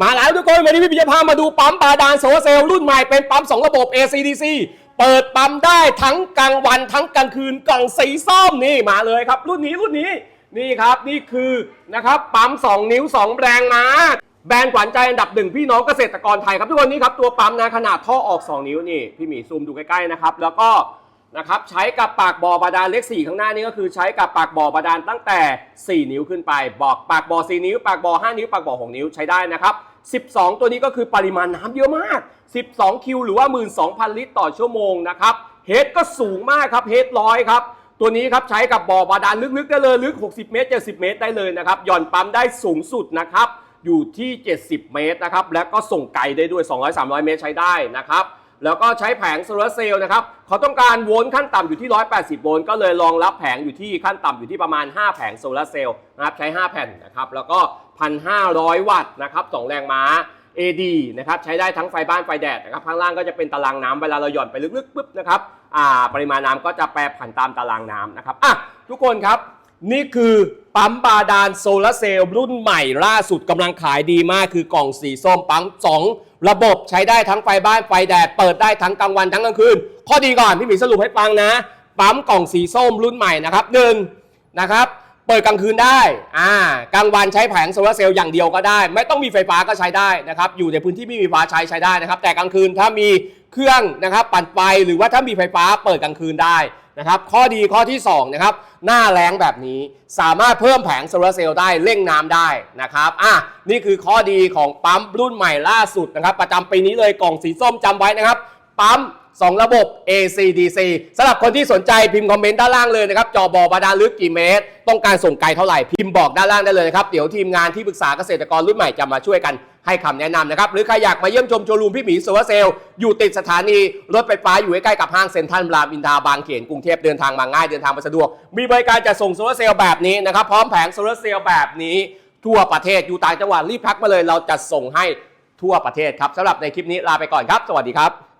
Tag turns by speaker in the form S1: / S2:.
S1: มาแล้วทุกคนวันนี้พี่ปิยพามาดูปั๊มบาดาลโซลเซลล์รุ่นใหม่เป็นปั๊ม2ระบบ ACDC เปิดปั๊มได้ทั้งกลางวันทั้งกลางคืนกล่องสีส้มนี่มาเลยครับ รุ่นนี้รุ่นนี้นี่ครับนี่คือนะครับปั๊ม 2 นิ้ว 2 แรงม้าแบรนด์ขวัญใจอันดับหนึ่งพี่น้องเกษตรกรไทยครับทุกคนนี่ครับตัวปั๊มนะขนาดท่อออก 2 นิ้วนี่พี่หมีซูมดูใกล้ๆนะครับแล้วก็ นะครับใช้กับปากบ่อบาดาลเลข4ข้างหน้านี้ก็คือใช้กับปากบ่อบาดาลตั้งแต่ 4 นิ้วขึ้นไป บอกปากบ่อ 4 นิ้ว ปากบ่อ 5 นิ้ว ปากบ่อ 6 นิ้วใช้ได้นะครับ 12 ตัวนี้ก็คือปริมาณน้ำเยอะมาก 12 คิวหรือว่า 12,000 ลิตรต่อชั่วโมงนะครับเฮดก็สูงมากครับเฮดร้อยครับตัวนี้ครับใช้กับบ่อบาดาลลึกๆได้เลยลึก 60 เมตร 70 เมตรได้เลยนะครับหย่อนปั๊มได้สูงสุดนะครับอยู่ที่ 70 เมตรนะครับและก็ส่งไกลได้ด้วย 200-300 เมตรใช้ได้นะครับ แล้วก็ใช้แผงโซลาร์เซลล์นะครับเขาต้องการโวลต์ขั้นต่ำอยู่ที่ 180 โวลต์ก็เลยรองรับแผงอยู่ที่ขั้นต่ำอยู่ที่ประมาณ 5 แผงโซลาร์เซลล์นะครับใช้ 5 แผ่นนะครับแล้วก็ 1,500 วัตต์นะครับ2แรงม้า AD นะครับใช้ได้ทั้งไฟบ้านไฟแดดนะครับข้างล่างก็จะเป็นตารางน้ำเวลาเราหย่อนไปลึกๆปุ๊บนะครับอ่าปริมาณน้ำก็จะแปรผันตามตารางน้ำนะครับอะทุกคนครับ นี่คือปั๊มบาดาลโซลาร์เซลล์รุ่นใหม่ล่าสุดกำลังขายดีมากคือกล่องสีส้มปั๊ม2 ระบบใช้ได้ทั้งไฟบ้านไฟแดด เปิดได้ทั้งกลางวันทั้งกลางคืน ข้อดีก่อนพี่หมีสรุปให้ฟังนะ ปั๊มกล่องสีส้มรุ่นใหม่นะครับหนึ่งนะครับ เปิดกลางคืนได้อ่ากลางวันใช้แผงโซลาร์เซลล์อย่างเดียวก็ได้ ไม่ต้องมีไฟฟ้าก็ใช้ได้นะครับอยู่ในพื้นที่ไม่มีไฟฟ้าใช้ใช้ได้นะครับแต่กลางคืนถ้ามีเครื่องนะครับปั่นไฟหรือว่าถ้ามีไฟฟ้าเปิดกลางคืนได้ นะครับข้อดีข้อที่สองนะครับหน้าแรงแบบนี้สามารถเพิ่มแผงโซลาร์เซลล์ได้เร่งน้ำได้นะครับอะนี่คือข้อดีของปั๊มรุ่นใหม่ล่าสุดนะครับประจำปีนี้เลยกล่องสีส้มจำไว้นะครับ ปั๊ม2 ระบบ AC/DC สำหรับคนที่สนใจพิมพ์คอมเมนต์ด้านล่างเลยนะครับ จอบอบาดาลลึกกี่เมตร ต้องการส่งไกลเท่าไหร่ พิมพ์บอกด้านล่างได้เลยนะครับ เดี๋ยวทีมงานที่ปรึกษาเกษตรกรรุ่นใหม่จะมาช่วยกัน ให้คำแนะนำนะครับ หรือใครอยากมาเยี่ยมชมโชว์รูมพี่หมีโซลาร์เซลล์อยู่ติดสถานีรถไฟฟ้าอยู่ใกล้กับห้างเซ็นทรัลรามอินทราบางเขนกรุงเทพเดินทางมาง่ายเดินทางมาสะดวก มีบริการจะส่งโซลาร์เซลล์แบบนี้นะครับ พร้อมแผงโซลาร์เซลล์แบบนี้ ทั่วประเทศอยู่ต่างจังหวัดรีบพักมาเลย เราจะส่งให้ทั่วประเทศครับสำหรับในคลิปนี้ลาไปก่อนครับ สวัสดีครับ